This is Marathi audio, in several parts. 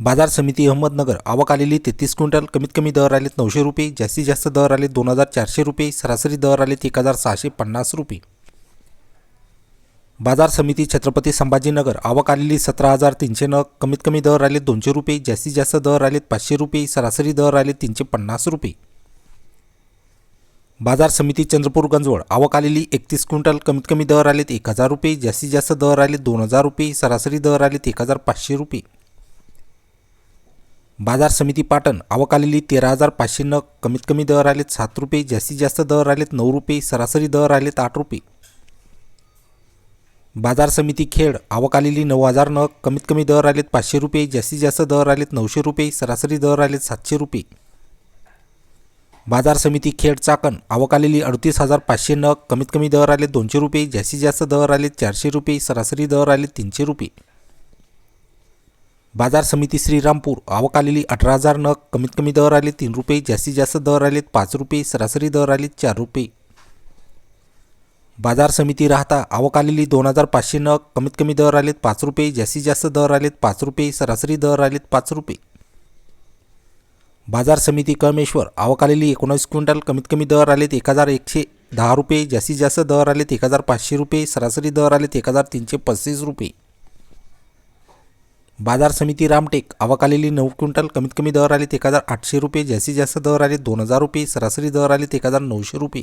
बाजार समिती अहमदनगर आवक आलेली तेहतीस क्विंटल कमीत कमी दर आलेत नऊशे रुपये जास्तीत जास्त दर आले दोन हजार चारशे रुपये सरासरी दर आलेत एक हजार सहाशे पन्नास रुपये. बाजार समिती छत्रपती संभाजीनगर आवक आलेली सतरा हजार तीनशे नग कमीत कमी दर आले दोनशे रुपये जास्तीत जास्त दर आलेत पाचशे रुपये सरासरी दर आले तीनशे पन्नास रुपये. बाजार समिती चंद्रपूर गंजवळ आवक आलेली एकतीस क्विंटल कमीत कमी दर आलेत एक हजार रुपये जास्तीत जास्त दर आले दोन हजार रुपये सरासरी दर आलेत एक हजार पाचशे रुपये. बाजार समिती पाटण आवक आलेली तेरा हजार पाचशे नग कमीत कमी दर आलेत सात रुपये जास्तीत जास्त दर आलेत नऊ रुपये सरासरी दर आलेत आठ रुपये. बाजार समिती खेड आवक आलेली नऊ हजार नग कमीत कमी दर आलेत पाचशे रुपये जास्तीत जास्त दर आलेत नऊशे रुपये सरासरी दर आलेत सातशे रुपये. बाजार समिती खेड चाकण आवक आलेली अडतीस हजार पाचशे नग कमीत कमी दर आलेत दोनशे रुपये जास्तीत जास्त दर आलेत चारशे रुपये सरासरी दर आलेत तीनशे रुपये. बाजार समिती श्रीरामपूर आवक आलेली अठरा हजार नग कमीत कमी दर आले तीन रुपये जास्तीत जास्त दर आलेत पाच रुपये सरासरी दर आलेत चार रुपये. बाजार समिती राहता आवक आलेली दोन हजार पाचशे नग कमीत कमी दर आलेत पाच रुपये जास्तीत जास्त दर आलेत पाच रुपये सरासरी दर आलेत पाच रुपये. बाजार समिती कमेश्वर आवक आलेली एकोणीस क्विंटल कमीत कमी दर आलेत एक हजार एकशे दहा रुपये जास्तीत जास्त दर आलेत एक हजार पाचशे रुपये सरासरी दर आलेत एक हजार तीनशे पस्तीस रुपये. बाजार समिती रामटेक अवकालेली नऊ क्विंटल कमीत कमी दर आलेत एक हजार आठशे रुपये जास्तीत जास्त दर आले दोन हजार रुपये सरासरी दर आलेत एक हजार नऊशे रुपये.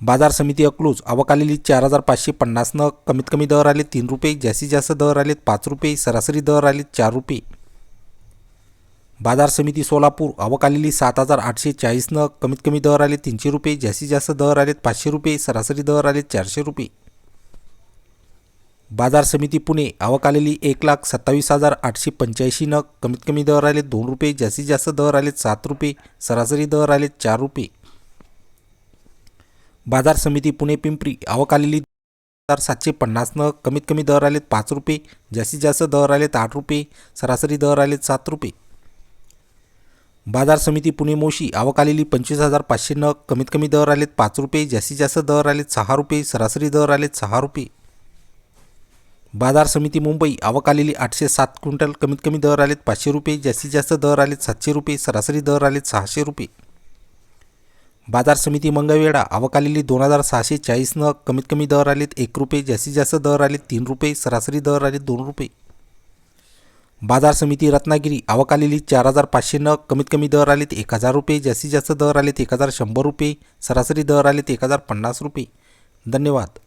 बाजार समिती अकलूज आवक चार हजार पाचशे पन्नासनं कमीत कमी दर आले तीन रुपये जास्तीत जास्त दर आलेत पाच रुपये सरासरी दर आलेत चार रुपये. बाजार समिती सोलापूर अवकालेली सात हजार आठशे चाळीसनं कमीत कमी दर आले तीनशे रुपये जास्तीत जास्त दर आलेत पाचशे रुपये सरासरी दर आलेत चारशे रुपये. बाजार समिती पुणे आवक आलेली एक लाख सत्तावीस हजार आठशे पंच्याऐंशी नग. कमीत कमी दर आले दोन रुपये जास्तीत जास्त दर आलेत सात रुपये सरासरी दर आलेत चार रुपये. बाजार समिती पुणे पिंपरी आवक आलेली हजार सातशे पन्नास नग. कमीत कमी दर आलेत पाच रुपये जास्तीत जास्त दर आलेत आठ रुपये सरासरी दर आलेत सात रुपये. बाजार समिती पुणे मोशी आवक आलेली पंचवीस हजार पाचशे नग. कमीत कमी दर आलेत पाच रुपये जास्तीत जास्त दर आलेत सहा रुपये सरासरी दर आलेत सहा रुपये. बाजार समिती मुंबई आवक आलेली आठशे सात क्विंटल कमीत कमी दर आलेत पाचशे रुपये जास्तीत जास्त दर आलेत सातशे रुपये सरासरी दर आलेत सहाशे रुपये. बाजार समिती मंगळवेढा आवक आलेली दोन हजार सहाशे चाळीस नग कमीत कमी दर आलेत एक रुपये जास्तीत जास्त दर आलेत तीन रुपये सरासरी दर आलेत दोन रुपये. बाजार समिती रत्नागिरी आवक आलेली चार हजार पाचशे नग कमीत कमी दर आलेत एक हजार रुपये जास्तीत जास्त दर आलेत एक हजार शंभर रुपये सरासरी दर आलेत एक हजार पन्नास रुपये. धन्यवाद.